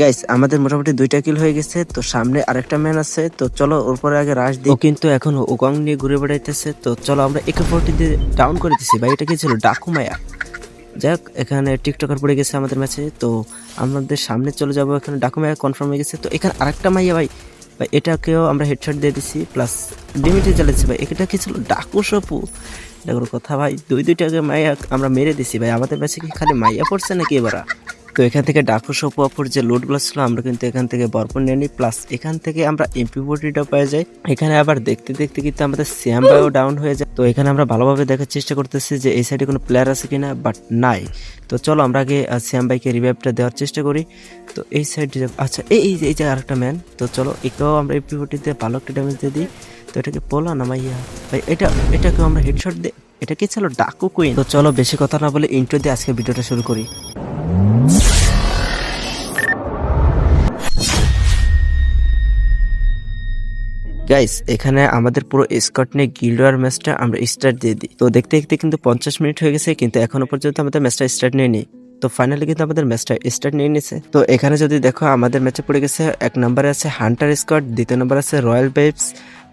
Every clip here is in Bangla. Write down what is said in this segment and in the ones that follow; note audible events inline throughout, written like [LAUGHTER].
গাইস আমাদের মোটামুটি দুইটা কিল হয়ে গেছে, তো সামনে আরেকটা ম্যান আছে, তো চলো ওর পরে আগে রাশ দিই। কিন্তু এখন ওগং নিয়ে ঘুরে বেড়াইতেছে, তো চলো আমরা একে ফোরটি দিয়ে ডাউন করে দিছি। ভাই, এটা কি ছিল? ডাকু মায়া যাক, এখানে টিকটকার পড়ে গেছে আমাদের ম্যাচে তো আমাদের সামনে চলে যাব এখানে। ডাকু মায়া কনফার্ম হয়ে গেছে, তো এখানে আরেকটা মাইয়া ভাই। ভাই, এটাকেও আমরা হেডশট দিয়ে দিছি প্লাস লিমিটে চালাচ্ছি ভাই। এটা কি ছিল? ডাকু সপু। এটা কথা ভাই। দুই দুইটাকে মাইয়া আমরা মেরে দিছি ভাই। আমাদের ম্যাচে কি খালি মাইয়া পড়ছে নাকি এবারা? তো এখান থেকে ডাকু সপু অপর যে লোডগুলো ছিল, আমরা কিন্তু এখান থেকে বরপর নিয়ে নিই। প্লাস এখান থেকে আমরা এমপি ফোর্টিটা পেয়ে যাই। এখানে আবার দেখতে দেখতে কিন্তু আমাদের শ্যাম ভাইও ডাউন হয়ে যায়। তো এখানে আমরা ভালোভাবে দেখার চেষ্টা করতেছি যে এই সাইডে কোনো প্লেয়ার আছে কিনা বাট নাই। তো চলো আমরা আগে শ্যাম ভাইকে রিভাইভটা দেওয়ার চেষ্টা করি। তো এই সাইডে আচ্ছা এই এই যে- আরেকটা ম্যান তো চলো একেও আমরা এমপি ফোর্টিতে ভালো একটা ড্যামেজ দিয়ে দিই। তো এটাকে পোলা না মাইয়া ভাই, এটা, এটাকেও আমরা হেডশট দিই এটা কি ছিল ডাকু কুইন তো চলো বেশি কথা না বলে ইন্ট্রো দিয়ে আজকে ভিডিওটা শুরু করি। গাইস এখানে আমাদের পুরো স্কট নিয়ে গিল্ডওয়ার ম্যাচটা আমরা স্টার্ট দিয়ে দিই। তো দেখতে দেখতে কিন্তু পঞ্চাশ মিনিট হয়ে গেছে, কিন্তু এখনও পর্যন্ত আমাদের ম্যাচটা স্টার্ট নেয়নি। তো ফাইনালি কিন্তু আমাদের ম্যাচটা স্টার্ট নিয়ে নিছে। তো এখানে যদি দেখো, আমাদের ম্যাচে পড়ে গেছে, এক নম্বরে আছে হান্টার স্কট দ্বিতীয় নম্বর আছে রয়্যাল বেবস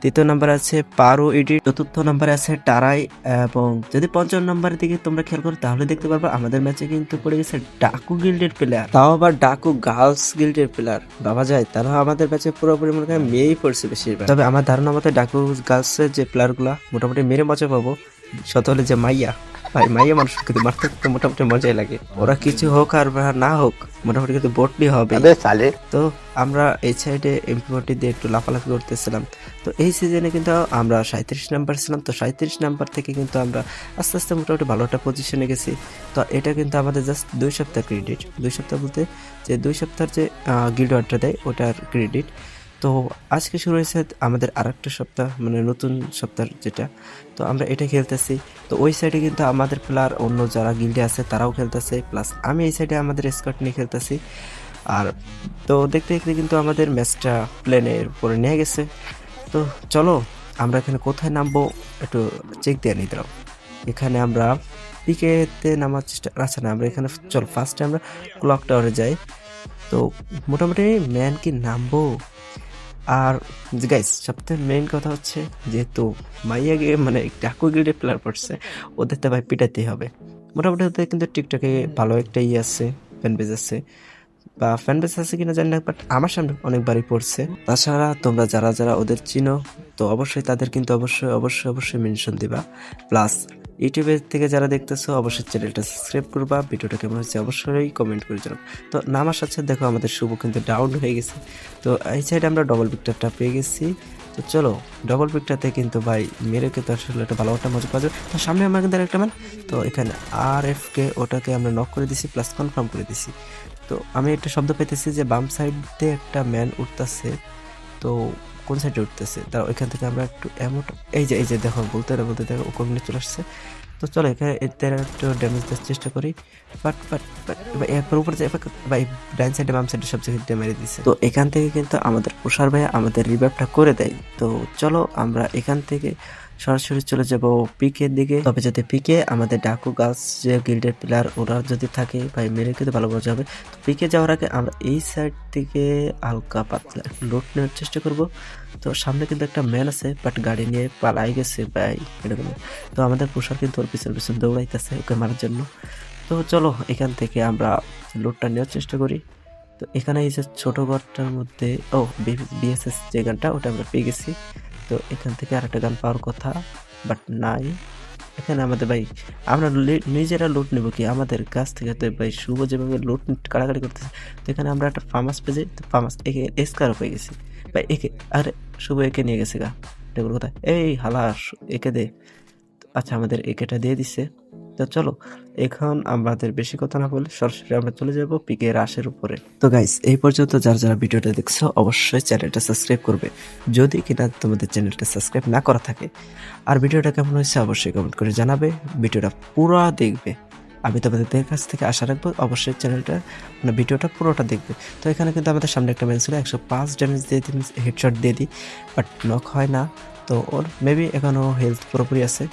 তৃতীয় নাম্বার আছে পারো ইডি চতুর্থ নাম্বার আছে টারাই, এবং যদি পঞ্চম নাম্বারের দিকে তোমরা খেয়াল করো, তাহলে দেখতে পারব আমাদের ম্যাচে কিন্তু পড়ে গেছে ডাকু গিল্ডের প্লেয়ার তাও আবার ডাকু গার্লস গিল্ডের প্লেয়ার বাবা যায়, তারা আমাদের ম্যাচে পুরোপুরি মনে হয় মেয়েই পড়ছে বেশিরভাগ। তবে আমার ধারণা মতে ডাকু গার্লসের যে প্লেয়ারগুলা মোটামুটি মেরে মজা পাবো। শত হলে যে মাইয়া। ভাই মাইয়া মানুষ কিন্তু মারতে কিন্তু মোটামুটি মজাই লাগে। ওরা কিছু হোক আর না হোক মোটামুটি কিন্তু বটলি হবে। তো আমরা এই সাইডে এমপিওটি দিয়ে একটু লাফালাফি করতেছিলাম। তো এই সিজনে কিন্তু আমরা সাঁত্রিশ নাম্বার ছিলাম। তো সাঁত্রিশ নাম্বার থেকে কিন্তু আমরা আস্তে আস্তে মোটামুটি ভালো একটা পজিশনে গেছি। তো এটা কিন্তু আমাদের জাস্ট দুই সপ্তাহ ক্রেডিট দুই সপ্তাহ বলতে যে দুই সপ্তাহের যে গিল্ড অর্ডার দেয় ওটার ক্রেডিট তো আজকে শুরু হয়েছে আমাদের আর একটা সপ্তাহ মানে নতুন সপ্তাহ যেটা। তো আমরা এটা খেলতেছি। তো ওই সাইডে কিন্তু আমাদের প্লেয়ার অন্য যারা গিল্ডে আছে তারাও খেলতেছে। প্লাস আমি এই সাইডে আমাদের স্কট নিয়ে খেলতেছি। আর তো দেখতে দেখতে কিন্তু আমাদের ম্যাচটা প্লেনের উপরে নিয়ে গেছে। তো চলো, আমরা এখানে কোথায় নামবো একটু চেক দিয়ে নিতে দাও এখানে আমরা পিকেতে নামার চেষ্টা আচ্ছা না, আমরা এখানে চল ফার্স্টে আমরা ক্লক টাওয়ারে যাই। তো মোটামুটি ম্যান কি নামবো? আর গাইস সবথেকে মেইন কথা হচ্ছে যেহেতু মাইয়া গিয়ে মানে ডাকু গিল্ডের প্লেয়ার পড়ছে, ওদের তো ভাই পিটাতেই হবে। মোটামুটি ওদের কিন্তু টিকটকে ভালো একটা ইয়ে আছে ফ্যান পেজ আছে। বা ফ্যান বেস আছে কিনা জানি না বাট আমার সামনে অনেকবারই পড়ছে। তাছাড়া তোমরা যারা যারা ওদের চিনো, তো অবশ্যই তাদের কিন্তু অবশ্যই অবশ্যই অবশ্যই মেনশন দিবা। প্লাস ইউটিউবের থেকে যারা দেখতেছো, অবশ্যই চ্যানেলটা সাবস্ক্রাইব করবা। ভিডিওটা কেমন হচ্ছে অবশ্যই কমেন্ট করে জানাও। তো নামার সাথে দেখো আমাদের শুভ কিন্তু ডাউন হয়ে গেছে। তো এই সাইডে আমরা ডবল পিকটারটা পেয়ে গেছি। তো চলো ডবল পিকটাতে কিন্তু ভাই মেরে কিন্তু আসলে একটা ভালো একটা মজা পাওয়া যাবে। তো সামনে আমার কিন্তু একটা ম্যান তো এখানে আর এফ কে ওটাকে আমরা নক করে দিছি প্লাস কনফার্ম করে দিছি। তো আমি একটা শব্দ পেতেছি যে বাম সাইড একটা ম্যান উঠতেছে, তো কোন সাইডে উঠতেছে? তার ওইখান থেকে আমরা একটু এমন এই যে এই যে দেখো, বলতে না বলতে দেখো ওখানে চলে আসছে। তো চলো এখানে এতে একটু ড্যামেজ দেওয়ার চেষ্টা করি। বাট বাট এরপর উপরে যে ভাই ডাইন সাইডে বাম সাইডে সব জায়গায় মেরে দিচ্ছে তো এখান থেকে কিন্তু আমাদের প্রসার ভাই আমাদের রিভাইভটা করে দেয়। তো চলো আমরা এখান থেকে সরাসরি চলে যাব পিকের দিকে। তবে যদি পিকে আমাদের ডাকু গার্লস যে গিল্ডের প্লেয়ার ওরা যদি থাকে, ভাই মেরে কিন্তু ভালো মজা হবে। তো পিকে যাওয়ার আগে আমরা এই সাইড থেকে হালকা পাতলা লোড নেওয়ার চেষ্টা করব। তো সামনে কিন্তু একটা ম্যান আছে বাট গাড়ি নিয়ে পালাই গেছে, ভাই। এরকম। তো আমাদের পোশাক কিন্তু ওর পিছন পিছন দৌড়াইতেছে ওকে মারার জন্য। তো চলো, এখান থেকে আমরা লোডটা নেওয়ার চেষ্টা করি। তো এখানে এই যে ছোট ঘরটার মধ্যে, ও বিএসএস যে গানটা, ওটা আমরা পেয়ে গেছি। তো এখান থেকে আরেকটা গান পাওয়ার কথা বাট নাই। এখানে আমাদের ভাই, আমরা নিজেরা লুট নেব কি? আমাদের কাছ থেকে তো ভাই শুভ যেভাবে লুট কাড়াকাড়ি করতেছে, তো এখানে আমরা একটা ফার্মাস পেয়ে তো ফার্মাস একে এসকারও পেয়ে গেছি। ভাই একে, আরে শুভ একে নিয়ে গেছে গা। এটা কথা এই হালা একে দে। আচ্ছা আমাদের একেটা দিয়ে দিছে। তো চলো, এখন আমাদের বেশি কথা না বলে সরাসরি আমরা চলে যাব পিকে রাশের উপরে। তো গাইস এই পর্যন্ত যারা যারা ভিডিওটা দেখছ, অবশ্যই চ্যানেলটা সাবস্ক্রাইব করবে। যদি কিনা তোমাদের চ্যানেলটা সাবস্ক্রাইব না করা থাকে, আর ভিডিওটা কেমন হয়েছে অবশ্যই কমেন্ট করে জানাবে, ভিডিওটা পুরো দেখবে। আমি তোমাদের কাছ থেকে আশা রাখব, অবশ্যই চ্যানেলটা মানে ভিডিওটা পুরোটা দেখবে। তো এখানে কিন্তু আমাদের সামনে একটা ম্যান ছিল, একশো পাঁচ ড্যামেজ দিয়ে দিন হেডশট দিয়ে দিই বাট নক হয় না। তো ওর মেবি এখনও হেলথ পুরোপুরি আছে।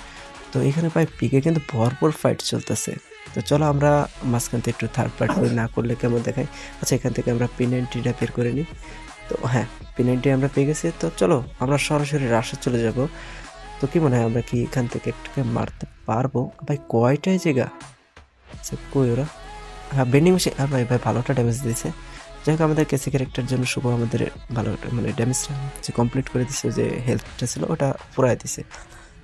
তো এখানে প্রায় পিকে কিন্তু ভরপুর ফাইট চলতেছে। তো চলো আমরা মাঝখান থেকে একটু থার্ড পার্ট পার্টি না করলে কেমন দেখায়? আচ্ছা এখান থেকে আমরা পিনেন্টিটা বের করে নিই। তো হ্যাঁ পিনেন্টি আমরা পেয়ে গেছি। তো চলো, আমরা সরাসরি রাশে চলে যাব। তো কি মনে হয় আমরা কি এখান থেকে একটুকে মারতে পারব? ভাই কয়টাই জায়গা? আচ্ছা কই ওরা? হ্যাঁ বেন্ডিং মেশিন আর ভাই ভাই, ভালোটা ড্যামেজ দিয়েছে। যাই হোক, আমাদের কেসি ক্যারেক্টার জন্য শুভ আমাদের ভালো মানে ড্যামেজটা যে কমপ্লিট করে দিছে যে হেলথটা ছিল, ওটা পুরাই দিছে।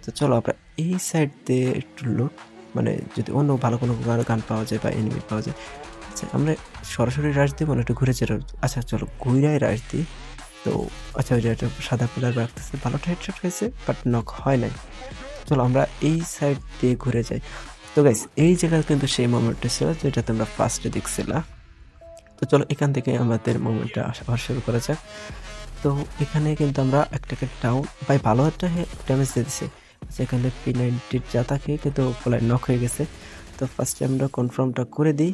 তো চলো আমরা এই সাইড দিয়ে একটু লুট মানে যদি অন্য ভালো কোনো গান পাওয়া যায় বা এনিমি পাওয়া যায় আচ্ছা আমরা সরাসরি রাশ দিব না একটু ঘুরে যেতে আচ্ছা চলো ঘুরাই রাশ দিই তো আচ্ছা ওই একটা সাদা পিলার রাখতেছে ভালোটা হেডশট হয়েছে বাট নক হয় নাই। চলো আমরা এই সাইড দিয়ে ঘুরে যাই। তো গাইস এই জায়গায় কিন্তু সেই মোমেন্টটা ছিল যেটা তোমরা ফার্স্টে দেখছিলা। তো চলো এখান থেকে আমাদের মোমেন্টটা আবার শুরু করা যাক। তো এখানে কিন্তু আমরা একটাকে ডাউন ভাই ভালো একটা ড্যামেজ দিয়ে দিছে। সেখানে পি নাইনটির জাতা খেয়ে কিন্তু পোলায় নক হয়ে গেছে। তো ফার্স্টে আমরা কনফার্মটা করে দিই।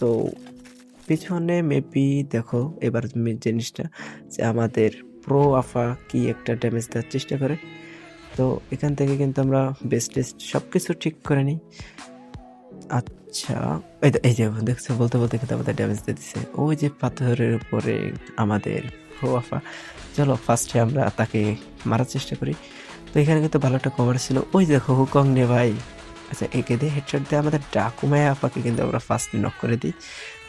তো পিছনে মেবি দেখো, এবার জিনিসটা যে আমাদের প্রো আফা কি একটা ড্যামেজ দেওয়ার চেষ্টা করে। তো এখান থেকে কিন্তু আমরা বেস্ট টেস্ট সব কিছু ঠিক করে নিই। আচ্ছা এই এই যে, দেখছ, বলতে বলতে কিন্তু আমাদের ড্যামেজ দিয়ে দিছে। ওই যে পাথরের উপরে আমাদের প্রো আফা চলো ফার্স্টে আমরা তাকে মারার চেষ্টা করি। তো এখানে কিন্তু ভালো একটা কভার ছিল। ওই দেখো, হুকং নে ভাই। আচ্ছা একে দিয়ে হেডশট দিয়ে আমাদের ডাকুমায় আপাকে কিন্তু আমরা ফার্স্ট নক করে দিই।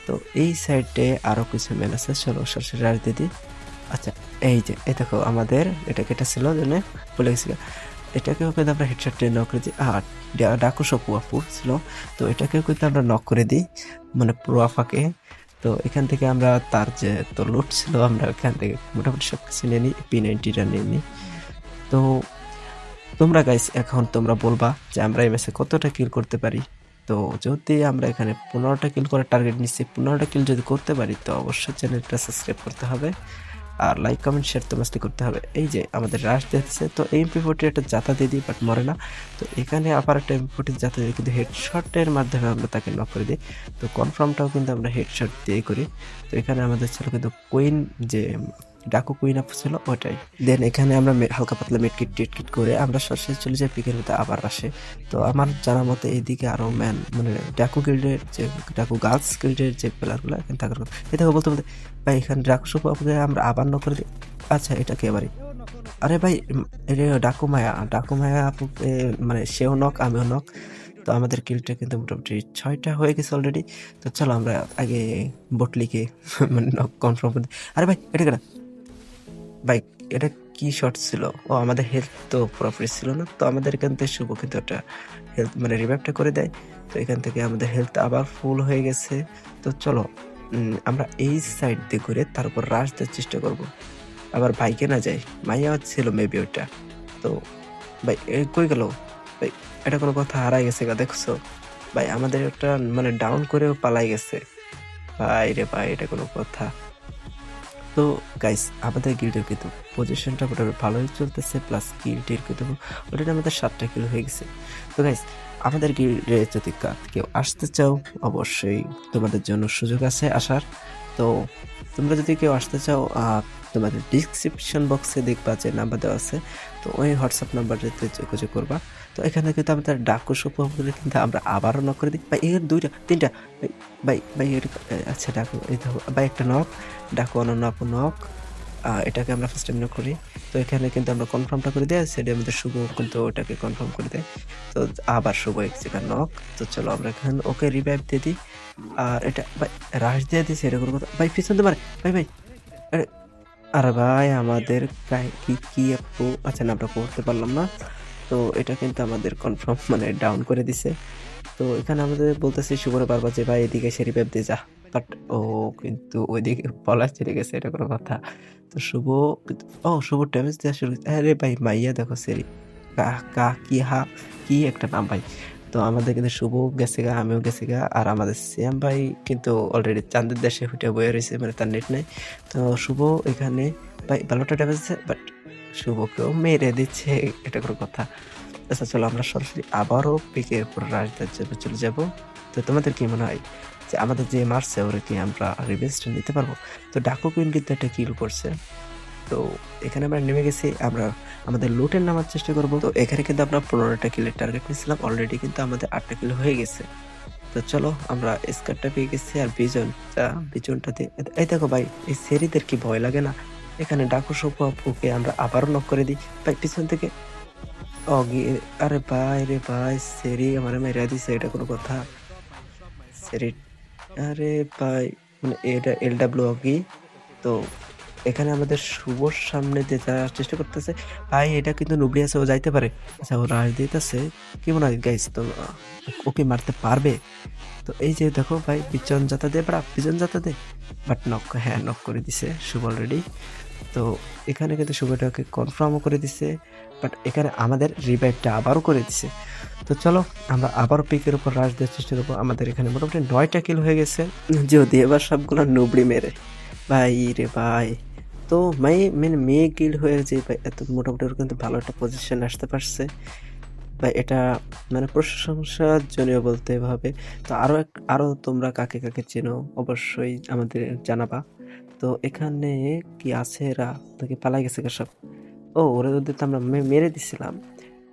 তো এই সাইডে আরও কিছু ম্যান আছে। চলো, সরাসরি দিয়ে দিই। আচ্ছা এই যে, এই দেখো, আমাদের এটা কেটে ছিল জন্য বলে গেছিল এটাকেও কিন্তু আমরা হেডশট দিয়ে নক করে দিই। আর ডাকু সপু আপু ছিল। তো এটাকেও কিন্তু আমরা নক করে দিই মানে পুরো আফাকে তো এখান থেকে আমরা তার যে, তো লুট ছিল, আমরা এখান থেকে মোটামুটি সব কিছু নিয়ে নিই পি নাইনটিটা নিয়ে নিই। তো তোমরা গাইস এখন তোমরা বলবা যে আমরা এই ম্যাচে কতটা কিল করতে পারি। তো যদি আমরা এখানে পনেরোটা কিল করার টার্গেট নিচ্ছি, পনেরোটা কিল যদি করতে পারি, তো অবশ্যই চ্যানেলটা সাবস্ক্রাইব করতে হবে। আর লাইক কমেন্ট শেয়ার তো মাস্টই করতে হবে। এই যে আমাদের রাশ দিচ্ছে তো এমপি ফোর্টি একটা জাতা দিয়ে দিই বাট মরে না। তো এখানে আবার একটা এমপি ফোর্টির জাতা দিয়ে কিন্তু হেডশটের মাধ্যমে আমরা তাকে নক করে দিই। তো কনফার্মটাও কিন্তু আমরা হেডশট দিয়ে করি। তো এখানে আমাদের ছিল কিন্তু কুইন যে ডাকু কুইন আপ ছিল ওটাই দেন এখানে আমরা হালকা পাতলা মেটকিট টিটকিট করে আমরা সরাসরি চলে যাই পিকের মধ্যে আবার আসে। তো আমার জানা মতে এইদিকে আরও ম্যান মানে ডাকু গিল্ডের যে, ডাকু গার্লস গিল্ডের যে প্লেয়ারগুলো এখানে থাকার কথা। এটা বলতে বলতে, ভাই এখানে ডাকু সব আমরা আবার নক করে আচ্ছা এটা কে এবারে আরে ভাই ডাকু মায়া। ডাকু মায়া আপু মানে সেও নক আমিও নক তো আমাদের কিলটা কিন্তু মোটামুটি ছয়টা হয়ে গেছে অলরেডি তো চলো আমরা আগে বটলিকে [LAUGHS] মানে কনফার্ম করে। আরে ভাই, এটা কেনা ভাই, এটা কি শর্ট ছিল? ও, আমাদের হেলথ তো প্রপার ছিল না, তো আমাদের এখান থেকে শুভ কিন্তু একটা হেলথ মানে রিভাইভটা করে দেয়। তো এখান থেকে আমাদের হেলথ আবার ফুল হয়ে গেছে। তো চলো আমরা এই সাইড দিয়ে ঘুরে তারপর রাশ দেওয়ার চেষ্টা করব। আবার বাইকে না যাই, মাইয়া ছিল মেবি ওইটা। তো ভাই কই গেল? ভাই, এটা কোনো কথা হারাই গেছে গা, দেখছ? ভাই, আমাদের একটা মানে ডাউন করেও পালাই গেছে। ভাই রে ভাই, এটা কোনো কথা। তো গাইস আমাদের গিল্ডের কিন্তু পজিশনটা মোটামুটি ভালোই চলতেছে প্লাস গিল্ডের কিন্তু অলরেডি আমাদের সাতটা কিলো হয়ে গেছে। তো গাইস আমাদের গিল্ডে যদি কেউ আসতে চাও, অবশ্যই তোমাদের জন্য সুযোগ আছে আসার। তো তোমরা যদি কেউ আসতে চাও তোমাদের ডিসক্রিপশন বক্সে দেখবা যে নাম্বার দেওয়া আছে। তো ওই হোয়াটসঅ্যাপ নাম্বারটাতে যোগাযোগ করবা। তো এখানে কিন্তু আমাদের ডাকু সুপগুলো কিন্তু আমরা আবারও নক করে দিই। বা এর দুইটা, তিনটা, ভাই ভাই এটা আচ্ছা ডাকু, এই ভাই, একটা নক ডাকু অনন্য আপু নক এটাকে আমরা ফার্স্ট টাইম করি। তো এখানে কিন্তু আমরা কনফার্মটা করে দেয় সেটা আমাদের শুভ কিন্তু ওটাকে কনফার্ম করে দেয়। তো আবার শুভ এক জায়গায় নক তো চলো আমরা এখানে ওকে রিভাইভ দিয়ে দিই। আর এটা ভাই রাশ দিয়ে দিয়েছে এটা কোনো কথা ভাই, পিছন মারে। ভাই ভাই, আরে ভাই, আমাদের কি কি আচ্ছা আমরা করতে পারলাম না। তো এটা কিন্তু আমাদের কনফার্ম মানে ডাউন করে দিছে। তো এখানে আমাদের বলতেছি শুভরে বারবার যে, ভাই, এদিকে সে রিভাইভ দিয়ে যা। বাট ও কিন্তু ওইদিকে পলাশ চলে গেছে, এটা কোনো কথা। তো শুভ ও শুভ ড্যামেজ দেওয়া শুরু করেছে। আরে ভাই, মাইয়া দেখো সেরি কা কা কি হা, কি একটা নাম ভাই। তো আমাদের কিন্তু শুভ গেছে গা, আমিও গেছি গা। আর আমাদের শ্যাম ভাই কিন্তু অলরেডি চাঁদের দেশে হুটে বয়ে রয়েছে মানে তার নেট নেই। তো শুভ এখানে, ভাই ভালোটা ড্যামেজ দিচ্ছে বাট শুভকেও মেরে দিচ্ছে, এটা কোনো কথা। আচ্ছা চলো আমরা সরাসরি আবারও পিকের উপর রাজদার জন্য চলে যাব। তো তোমাদের কি মনে হয় যে আমাদের যে মারছে, ওরা কি আমরা রিভেঞ্জটা নিতে পারব? তো ডাকু কুইন কিন্তু একটা কিল করছে। তো এখানে আমরা নেমে গেছি, আমরা আমাদের লুটের নামার চেষ্টা করব। তো এখানে কিন্তু আমরা পনেরোটা কিলের টার্গেট নিয়েছিলাম অলরেডি কিন্তু আমাদের আটটা কিলো হয়ে গেছে। তো চলো, আমরা স্কার্টটা পেয়ে গেছি আর বিজন বিজনটাতে। এই দেখো ভাই, এই সেরিদের কি ভয় লাগে না? এখানে ডাকু সোপুকে আমরা আবারও নক করে দিই। ভাই, পিছন থেকে অগি, আরে ভাই রে ভাই সেরি আমার মেরা দিছে, এটা কোনো কথা। সেরি আরে ভাই মানে এটা এল ডাব্লিউ অগি তো এখানে আমাদের শুভর সামনে যে যাওয়ার চেষ্টা করতেছে। ভাই, এটা কিন্তু নুবলি আছে ও যাইতে পারে। আচ্ছা ও রাজ দিতেছে। কি মনে হয় গাইস তো ওকে মারতে পারবে? তো এই যে দেখো ভাই বিজন যাতা দে বড়া বিজন যাতা দে। বাট নক হ্যাঁ নক করে দিছে শুভ অলরেডি তো এখানে কিন্তু শুভটাকে কনফার্মও করে দিছে বাট এখানে আমাদের রিভাইভটা আবারও করে দিছে। তো চলো, আমরা আবারও পিকের উপর রাশ দেওয়ার চেষ্টা করব। আমাদের এখানে মোটামুটি নয়টা কিল হয়ে গেছে। যদি এবার সবগুলো নুবড়ি মেরে। ভাই রে ভাই। তো মাই মেন মেয়ে গিল হয়ে যে ভাই, এত মোটামুটি ওর কিন্তু ভালো একটা পজিশন আসতে পারছে। বা এটা মানে প্রশংসার জন্য বলতে হবে তো আরও এক, আরও তোমরা কাকে কাকে চেনো, অবশ্যই আমাদের জানাবা। তো এখানে কি আছে এরা? নাকি পালাই গেছে সব? ও, ওরা ওদের তো আমরা মেরে দিছিলাম।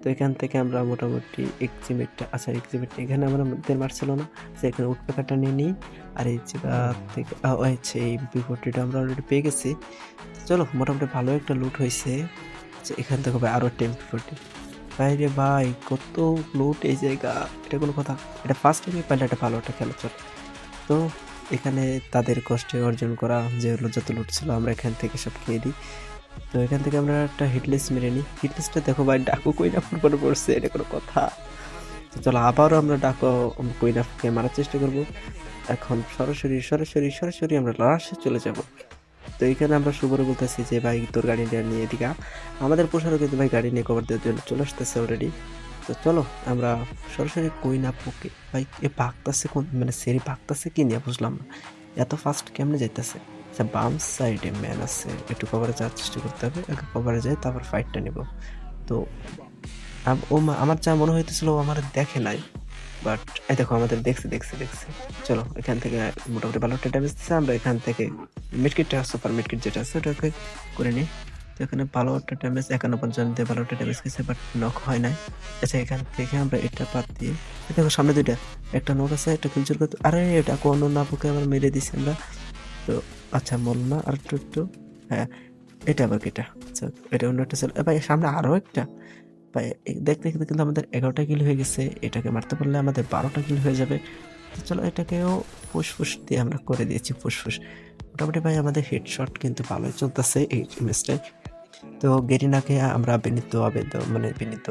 তো এখান থেকে আমরা মোটামুটি এক্সিমেটটা আচ্ছা এক্সিমেট এখানে আমরা আমাদের মারছিল না। যে এখানে উঠ পেকারটা নিয়ে নিই। আর এই জায়গা থেকে আচ্ছা এই বিফোরটিটা আমরা অলরেডি পেয়ে গেছি। চলো, মোটামুটি ভালো একটা লুট হয়েছে। যে এখান থেকে হবে আরও টেন ফোরটি ভাই রে ভাই, কত লুট এই জায়গা? এটা কোনো কথা। এটা ফার্স্ট টাইমে পাইলে একটা ভালো একটা খেলা চলে। তো এখানে তাদের কষ্টে অর্জন করা যেগুলো যত লুট ছিল, আমরা এখান থেকে সব খেয়ে দিই। তো এখান থেকে আমরা একটা হিটলিস্ট মেরে নিই। হিটলিস্টটা দেখো ভাই, ডাকু কইনা ফুটবল পড়ছে, এটা কোনো কথা। তো চলো, আবারও আমরা ডাকো কইনাফকে মারার চেষ্টা করব। এখন সরাসরি সরাসরি সরাসরি আমরা লাশে চলে যাব। তো এখানে আমরা শুভরে বলতেছি যে, ভাই, তোর গাড়িটা নিয়ে এদিকে আমাদের পোষারও কিন্তু ভাই গাড়ি নিয়ে কভার দেওয়ার জন্য চলে আসতেছে অলরেডি তো চলো, আমরা সরাসরি কইনাপুকে ভাই, এ পাকতাছে কোন মানে সেরি পাকতাছে কি নিয়ে বুঝলাম না। এত ফাস্ট কেমনে যাইতেছে? আচ্ছা বাম সাইডে ম্যান আছে, একটু কভারে যাওয়ার চেষ্টা করতে হবে, আগে কভারে যাই, তারপর ফাইটটা নেব। তো ও আমার যা মনে হইতেছিল, ও আমার দেখে নাই বাট এই দেখো, আমাদের দেখছে দেখছে দেখছে। চলো, এখান থেকে মোটামুটি ভালো একটা ড্যামেজ দিচ্ছে আমরা এখান থেকে মিডকিটটা সুপার মিডকিট যেটা আছে, ওটাকে করে নিই। এখানে ভালো একটা ড্যামেজ একান্ন পর্যন্ত ভালো একটা ড্যামেজ গেছে বাট নক হয় নাই। আচ্ছা এখান থেকে আমরা এটা বাদ দিয়ে দেখো সামনে দুইটা। একটা নক আছে, একটা কিলচুর করতে আরে, এটা কোনো না বুকে আবার মেরে দিছি আমরা। তো আচ্ছা মল না আর একটু একটু। হ্যাঁ এটা আবার কেটা। আচ্ছা এটা অন্য একটা ছিল ভাই, সামনে আরও একটা। ভাই দেখতে দেখতে কিন্তু আমাদের এগারোটা কিল হয়ে গেছে। এটাকে মারতে পারলে আমাদের বারোটা কিল হয়ে যাবে। চলো, এটাকেও ফুসফুস দিয়ে আমরা করে দিয়েছি, ফুসফুস। মোটামুটি ভাই, আমাদের হেডশট কিন্তু ভালোই চলতেছে এই ম্যাচটায় তো গেরিনাকে আমরা বিনীত আবেদন মানে বিনীত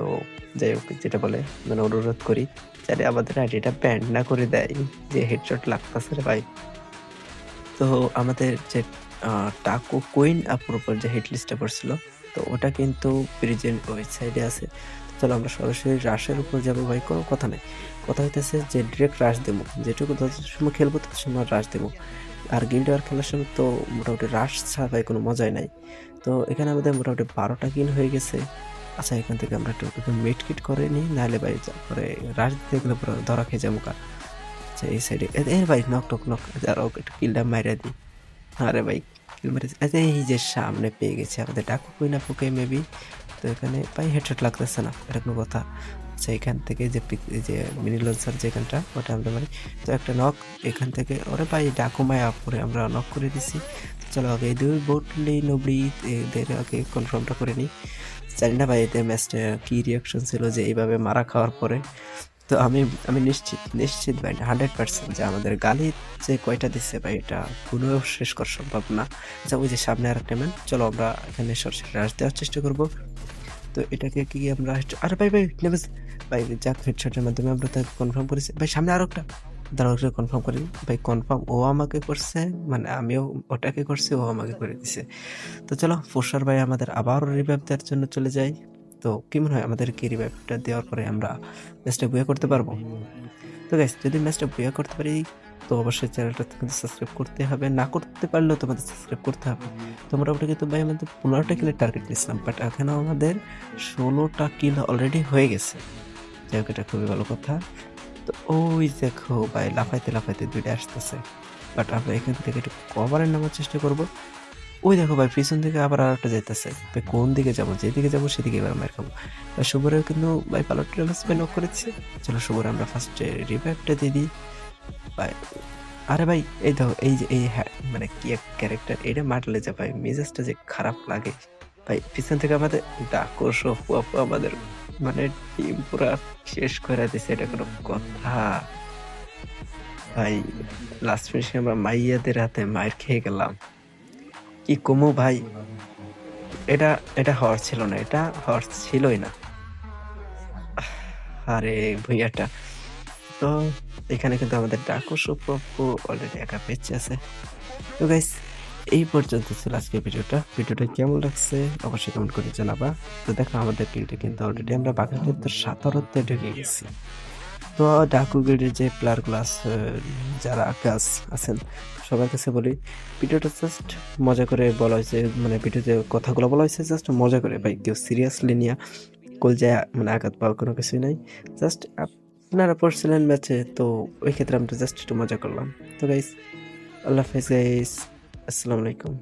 যাই হোক যেটা বলে মানে অনুরোধ করি যাতে আমাদের আইডিটা ব্যান্ড না করে দেয়, যে হেডশট লাগতেছে রে ভাই। তো আমাদের যে টাকো কুইন আপুর উপর যে হিট লিস্টটা পড়ছিল, তো ওটা কিন্তু প্রিজেন্ট ওই সাইডে আছে চলো আমরা সরাসরি রাশের উপর যাব ভাই, কোনো কথা নেই। কথা হইতেছে যে ডিরেক্ট রাশ দেবো যেটুকু সময় খেলব তত সময় রাশ দেবো আর গিল্ড ওয়ার খেলার সময় তো মোটামুটি রাশ ছাড়া ভাই কোনো মজাই নাই। তো এখানে আমাদের মোটামুটি বারোটা কিল হয়ে গেছে। আচ্ছা এখান থেকে আমরা একটু মিট কিট করে নিই, নাহলে ভাই পরে রাশ দিতে গেলে পুরো ধরা খেয়ে যাব কা আচ্ছা এই সাইডে এ ভাই নক টক নক আরও একটু কিলটা মাইরা দিই। আরে ভাই কিল মেরেছে আচ্ছা এই যে সামনে পেয়ে গেছে, আমাদের ডাকু কই না ফুকে মেবি তো এখানে ভাই হেডশট লাগতেছে না এটা কোনো কথা। আচ্ছা এখান থেকে যে যে মিনি লঞ্চার যেখানটা, ওটা আমরা মারি। তো একটা নক এখান থেকে, ওরে ভাই, ডাকু মায়া, পরে আমরা নক করে দিছি। চলো আগে এই দুই বোটলি নবলি এদের আগে কনফার্মটা করে নিই। জানি না ভাই এদের ম্যাচটা কি রিয়াকশন ছিল যে এইভাবে মারা খাওয়ার পরে। তো আমি আমি নিশ্চিত নিশ্চিত ভাই হান্ড্রেড পার্সেন্ট যে আমাদের গালি যে কয়টা দিচ্ছে ভাই, এটা কোনো শেষ করা সম্ভব না। আচ্ছা ওই যে সামনে আর একটা ম্যান চলো আমরা এখানে সরাসরি রাশ দেওয়ার চেষ্টা করব। তো এটাকে কি আমরা আরে ভাই ভাই নেবে ভাই যাক হেডশটের মাধ্যমে আমরা তাকে কনফার্ম করেছি। ভাই, সামনে আরও একটা। দাঁড়াও কনফার্ম করি। ভাই কনফার্ম ও আমাকে করছে মানে আমিও ওটাকে করছি, ও আমাকে করে দিছে। তো চলো ফোসার ভাই আমাদের আবারও রিভাইভ দেওয়ার জন্য চলে যাই তো কি মনে হয়, আমাদের কি রিভাইভটা দেওয়ার পরে আমরা ম্যাচটা বুয়া করতে পারব? তো গাইস যদি ম্যাচটা বুয়া করতে পারি তো অবশ্যই চ্যানেলটা কিন্তু সাবস্ক্রাইব করতে হবে। না করতে পারলেও তোমাদের সাবস্ক্রাইব করতে হবে। তো মোটামুটি কিন্তু ভাই আমাদের পনেরোটা কিলের টার্গেট নিয়েছিলাম বাট এখানেও আমাদের ষোলোটা কিল অলরেডি হয়ে গেছে। যাই হোক, এটা খুবই ভালো কথা। তো ওই দেখো ভাই, লাফাইতে লাফাইতে দুইটা আসতেছে। বাট আমরা এখান থেকে একটু কভারের নামার চেষ্টা করব। ওই দেখো ভাই, পিছন থেকে আবার আর একটা যাইতেছে। ভাই কোন দিকে যাব? যেদিকে যাব সেদিকে এবার মার খাব। শুভরেও কিন্তু ভাই পালট ট্রেলার্স করেছে। চলো শুভরে, আমরা ফার্স্টে রিভাইভটা দিয়ে দিই। আরে ভাই, এই দেখো, এই যে, এই মানে কি এক ক্যারেক্টার এটা মারলে ভাই মেজাজটা যে খারাপ লাগে। ভাই, পিছন থেকে আমাদের ডাকো সফু আমাদের মানে টিম পুরা শেষ করে দিছে, এটা কোনো কথা। ভাই লাস্ট ফিনিশে আমরা মাইয়াদের হাতে মায়ের খেয়ে গেলাম। কি কমু ভাই? এটা এটা হর্স ছিল না, এটা হর্স ছিলই না। আরে ভুইয়াটা। তো এখানে কিন্তু আমাদের ডাকু সুপ্রভু অলরেডি একা পেয়েছে আছে। তো গাইস এই পর্যন্ত ছিল আজকে ভিডিওটা। ভিডিওটা কেমন লাগছে অবশ্যই কমেন্ট করে জানাবা। তো দেখো, আমাদের গিল্ডে কিন্তু অলরেডি আমরা বাঘাটিতে সাতারতে ঢুকে গেছি। তো ডাকু গিল্ডের যে প্লেয়ারগুলো আছে, যারা গাছ আছেন, সবার কাছে বলি, ভিডিওটা জাস্ট মজা করে বলা হয়েছে মানে ভিডিওতে কথাগুলো বলা হয়েছে জাস্ট মজা করে, ভাই, কেউ সিরিয়াসলি নিয়ে কল যায় মানে আঘাত পাওয়ার কোনো কিছুই নাই। জাস্ট আপনারা পড়ছিলেন ম্যাচে, তো ওই ক্ষেত্রে আমরা জাস্ট একটু মজা করলাম। তো গাইস আল্লাহ হাফেজ গাইস আসসালামু আলাইকুম।